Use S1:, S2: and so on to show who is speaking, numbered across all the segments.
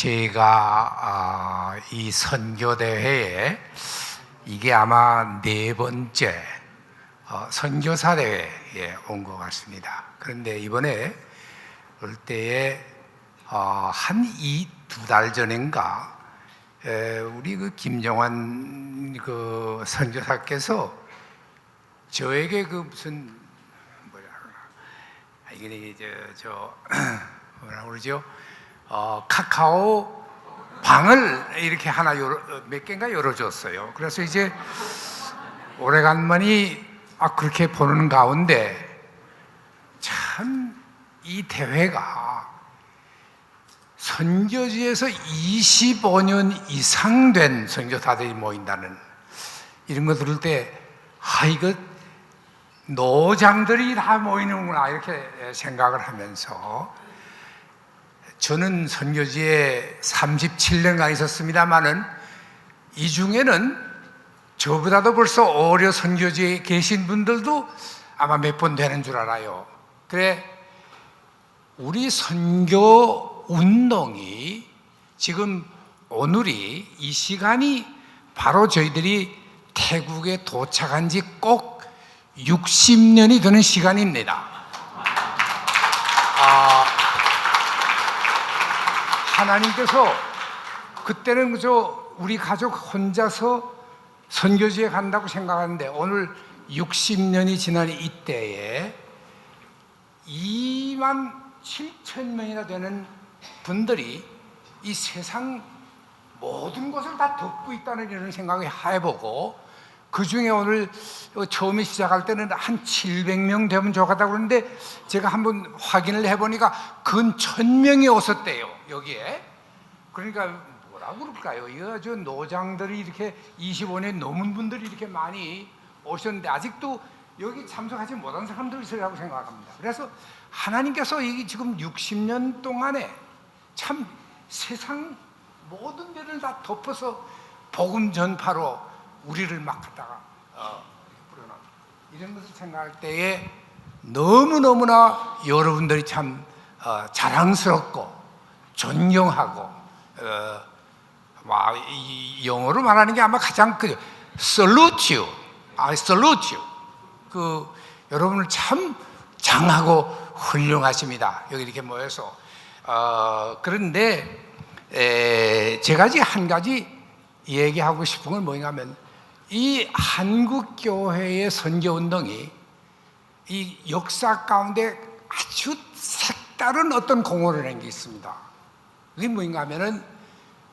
S1: 제가 아, 이 선교 대회에 이게 아마 네 번째 어, 선교사 대회에 온 것 같습니다. 그런데 이번에 올 때에 어, 한이 두 달 전인가 에, 우리 그 김정환 그 선교사께서 저에게 그 무슨 뭐라 그러나 아, 이게 저, 저 뭐라 그러죠? 어, 카카오 방을 이렇게 하나 어, 몇 개인가 열어줬어요. 그래서 이제 오래간만이 아, 그렇게 보는 가운데 참 이 대회가 선교지에서 25년 이상 된 선교사들이 모인다는 이런 거 들을 때, 아, 이거 노장들이 다 모이는구나, 이렇게 생각을 하면서 저는 선교지에 37년간 있었습니다만은 이 중에는 저보다도 벌써 어려 선교지에 계신 분들도 아마 몇 번 되는 줄 알아요. 그래, 우리 선교 운동이 지금 오늘이 이 시간이 바로 저희들이 태국에 도착한 지 꼭 60년이 되는 시간입니다. 하나님께서 그때는 그저 우리 가족 혼자서 선교지에 간다고 생각하는데 오늘 60년이 지난 이때에 2만 7천 명이나 되는 분들이 이 세상 모든 것을 다 덮고 있다는 이런 생각을 해보고 그 중에 오늘 처음에 시작할 때는 한 700명 되면 좋겠다고 그러는데 제가 한번 확인을 해보니까 근 1000명이 오셨대요 여기에 그러니까 뭐라고 그럴까요? 이거 아주 노장들이 이렇게 25년 넘은 분들이 이렇게 많이 오셨는데 아직도 여기 참석하지 못한 사람들이 있으라고 생각합니다. 그래서 하나님께서 이 지금 60년 동안에 참 세상 모든 데를 다 덮어서 복음 전파로 우리를 막 갖다가 어, 불어넣 이런 것을 생각할 때에 너무 너무나 여러분들이 참 어, 자랑스럽고 존경하고 어, 와, 이 영어로 말하는 게 아마 가장 그 salute you, I salute you. 그 여러분을 참 장하고 훌륭하십니다. 여기 이렇게 모여서. 어, 그런데 에, 제가 아직 한 가지 얘기하고 싶은 건 뭐냐면 이 한국 교회의 선교 운동이 이 역사 가운데 아주 색다른 어떤 공헌을 한 게 있습니다. 그게 뭐인가 하면은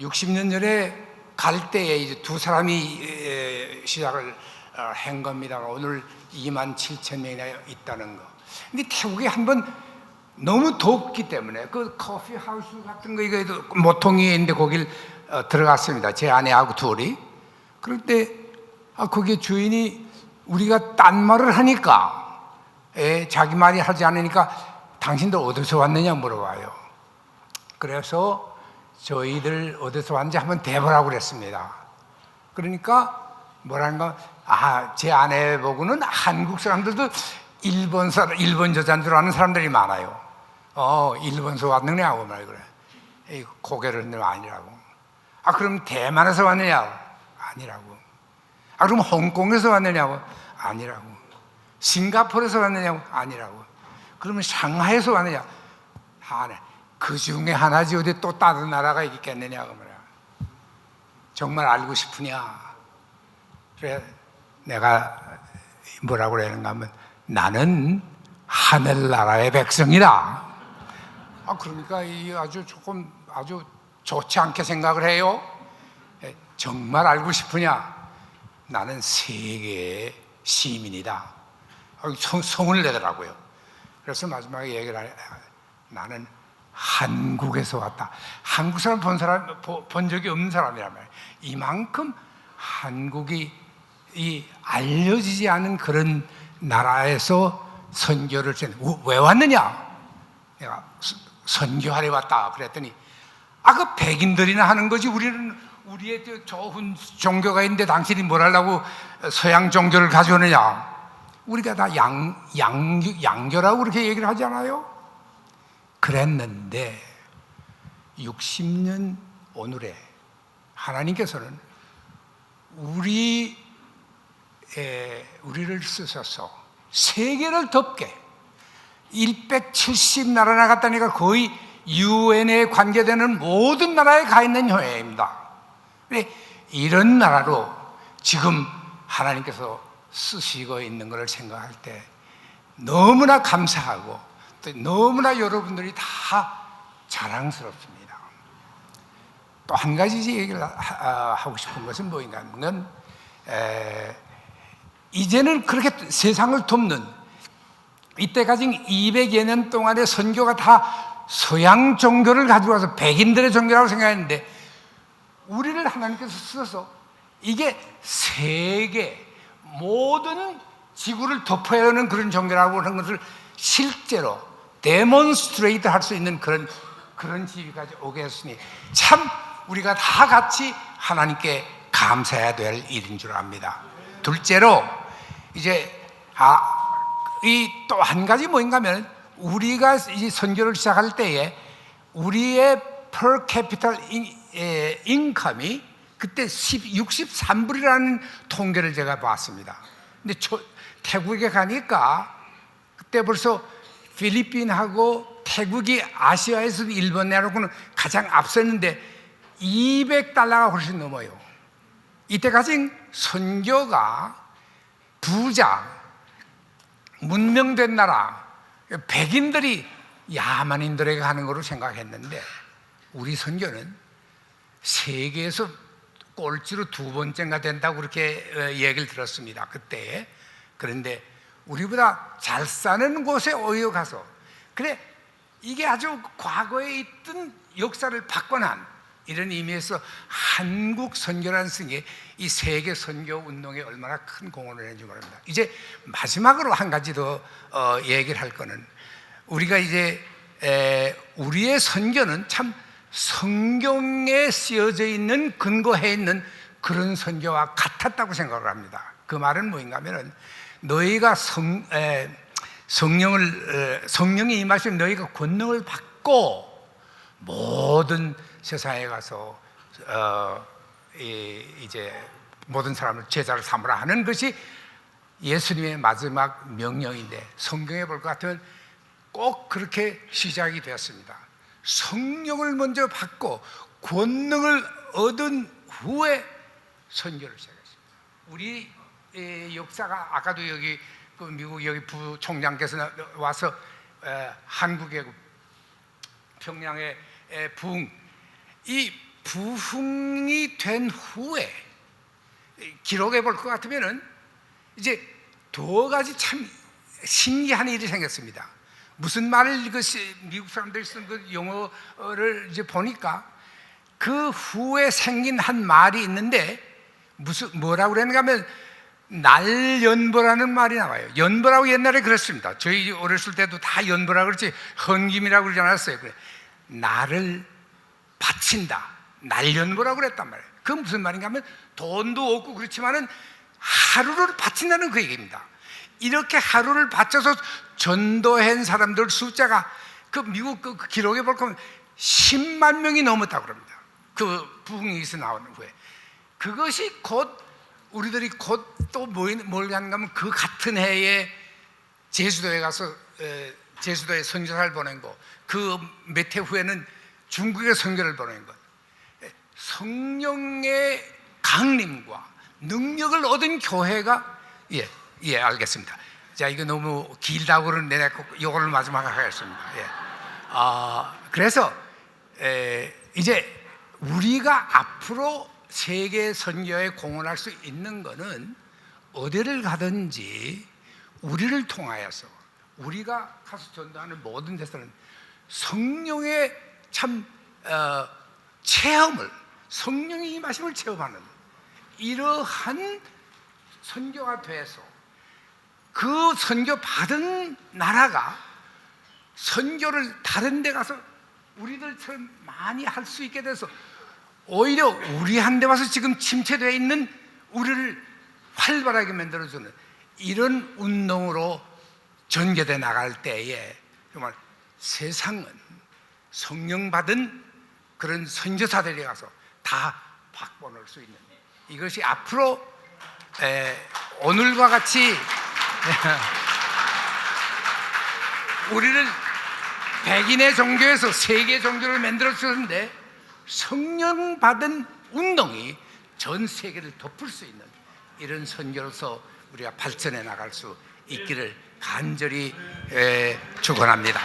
S1: 60년 전에 갈 때에 이제 두 사람이 시작을 어, 한 겁니다. 오늘 2만 7천 명이나 있다는 거. 근데 태국에 한번 너무 덥기 때문에 그 커피 하우스 같은 거 이거 모퉁이에 있는데 거길 어, 들어갔습니다. 제 아내하고 둘이. 그럴 때 아, 거기 주인이 우리가 딴 말을 하니까 에, 자기 말이 하지 않으니까 당신들 어디서 왔느냐 물어봐요. 그래서 저희들 어디서 왔는지 한번 대보라고 그랬습니다. 그러니까 뭐라는가, 아, 제 아내 보고는 한국 사람들도 일본 사람, 일본 여자인 줄 아는 사람들이 많아요. 어, 일본에서 왔느냐 하고 말 그래. 이 고개를 흔들면 아니라고. 아, 그럼 대만에서 왔느냐고? 아니라고. 아, 그럼 홍콩에서 왔느냐고? 아니라고. 싱가포르에서 왔느냐고? 아니라고. 그러면 상하이에서 왔느냐? 하네. 그 중에 하나지 어디 또 다른 나라가 있겠느냐고 말이야. 정말 알고 싶으냐? 그래 내가 뭐라고 그러는가 하면 나는 하늘나라의 백성이다. 아 그러니까 이 아주 조금 아주 좋지 않게 생각을 해요. 에, 정말 알고 싶으냐? 나는 세계의 시민이다. 아, 성, 성을 내더라고요. 그래서 마지막에 얘기를 하, 나는 한국에서 왔다. 한국 사람 본 사람 본 적이 없는 말이에요. 이만큼 한국이 이 알려지지 않은 그런 나라에서 선교를 왜 왔느냐? 내가 선교하러 왔다 그랬더니 아 그 백인들이나 하는 거지 우리는 우리의 좋은 종교가 있는데 당신이 뭘 하려고 서양 종교를 가져오느냐? 우리가 다 양, 양, 양교라고 그렇게 얘기를 하지 않아요? 그랬는데 60년 오늘에 하나님께서는 우리 에, 우리를 쓰셔서 세계를 덮게 170나라 나갔다니까 거의 유엔에 관계되는 모든 나라에 가 있는 교회입니다. 근데 이런 나라로 지금 하나님께서 쓰시고 있는 것을 생각할 때 너무나 감사하고 또 너무나 여러분들이 다 자랑스럽습니다. 또 한 가지 얘기를 하- 아, 하고 싶은 것은 뭐인가 하면 에, 이제는 그렇게 세상을 돕는 이때까지 200여 년 동안의 선교가 다 서양 종교를 가져와서 백인들의 종교라고 생각했는데 우리를 하나님께서 쓰셔서 이게 세계 모든 지구를 덮어야 하는 그런 종교라고 하는 것을 실제로 데몬스트레이트 할 수 있는 그런 그런 지위까지 오게 했으니 참 우리가 다 같이 하나님께 감사해야 될 일인 줄 압니다. 둘째로 이제 아, 이 또 한 가지 뭐인가 하면 우리가 이 선교를 시작할 때에 우리의 per capital 인, 에, 인컴이 그때 63불이라는 통계를 제가 봤습니다. 근데 저, 태국에 가니까 그때 벌써 필리핀하고 태국이 아시아에서 일본 내놓고는 가장 앞섰는데 200달러가 훨씬 넘어요. 이때까지 선교가 부자, 문명된 나라, 백인들이 야만인들에게 가는 거로 생각했는데 우리 선교는 세계에서 꼴찌로 두 번째가 된다고 그렇게 어, 얘기를 들었습니다. 그때 그런데 우리보다 잘 사는 곳에 오히려 가서 그래 이게 아주 과거에 있던 역사를 바꿔난 이런 의미에서 한국 선교라는 승이 이 세계 선교 운동에 얼마나 큰 공헌을 했는지 모릅니다. 이제 마지막으로 한 가지 더 어, 얘기를 할 거는 우리가 이제 에, 우리의 선교는 참 성경에 쓰여져 있는 근거해 있는 그런 선교와 같았다고 생각을 합니다. 그 말은 뭐인가 하면은 너희가 성, 에, 성령을 에, 성령이 임하시면 너희가 권능을 받고 모든 세상에 가서 어, 이, 이제 모든 사람을 제자를 삼으라 하는 것이 예수님의 마지막 명령인데 성경에 볼 것 같으면 꼭 그렇게 시작이 되었습니다. 성령을 먼저 받고 권능을 얻은 후에 선교를 시작했습니다. 우리 의 역사가 아까도 여기 그 미국 여기 부총장께서 나- 와서 에, 한국의 평양의 에, 부흥 이 부흥이 된 후에 기록해 볼 것 같으면은 이제 두 가지 참 신기한 일이 생겼습니다. 무슨 말을 이것이 미국 사람들이 쓴그 영어를 이제 보니까 그 후에 생긴 한 말이 있는데 무슨 뭐라고 그랬는가 하면 날연보라는 말이 나와요. 연보라고 옛날에 그랬습니다. 저희 어렸을 때도 다 연보라고 그랬지 헌김이라고 그러지 않았어요. 그래. 나를 바친다. 날연보라고 그랬단 말이에요. 그 무슨 말인가 하면 돈도 없고 그렇지만은 하루를 바친다는 그 얘기입니다. 이렇게 하루를 바쳐서 전도한 사람들 숫자가 그 미국 그 기록에 볼 거면 10만 명이 넘었다고 그럽니다. 그 부흥에서 나오는 후에. 그것이 곧 우리들이 곧 또뭘 하는가 하면 그 같은 해에 제주도에 가서 에, 제주도에 선교사를 보낸 거, 그 몇 해 후에는 중국에 선교를 보낸 것. 에, 성령의 강림과 능력을 얻은 교회가 예, 예, 알겠습니다. 자, 이거 너무 길다고 그러는데 내가 꼭 이거를 마지막에 하겠습니다. 예. 아, 그래서 에, 이제 우리가 앞으로 세계 선교에 공헌할 수 있는 것은 어디를 가든지 우리를 통하여서 우리가 가서 전도하는 모든 데서는 성령의 참 어, 체험을 성령의 임하심을 체험하는 이러한 선교가 돼서 그 선교 받은 나라가 선교를 다른 데 가서 우리들처럼 많이 할 수 있게 돼서 오히려 우리한테 와서 지금 침체되어 있는 우리를 활발하게 만들어주는 이런 운동으로 전개돼 나갈 때에 정말 세상은 성령 받은 그런 선교사들이 가서 다 바꿔놓을 수 있는 이것이 앞으로 에, 오늘과 같이 우리를 백인의 종교에서 세계 종교를 만들어 주는데 성령 받은 운동이 전 세계를 덮을 수 있는 이런 선교로서 우리가 발전해 나갈 수 있기를 간절히 에, 축원합니다.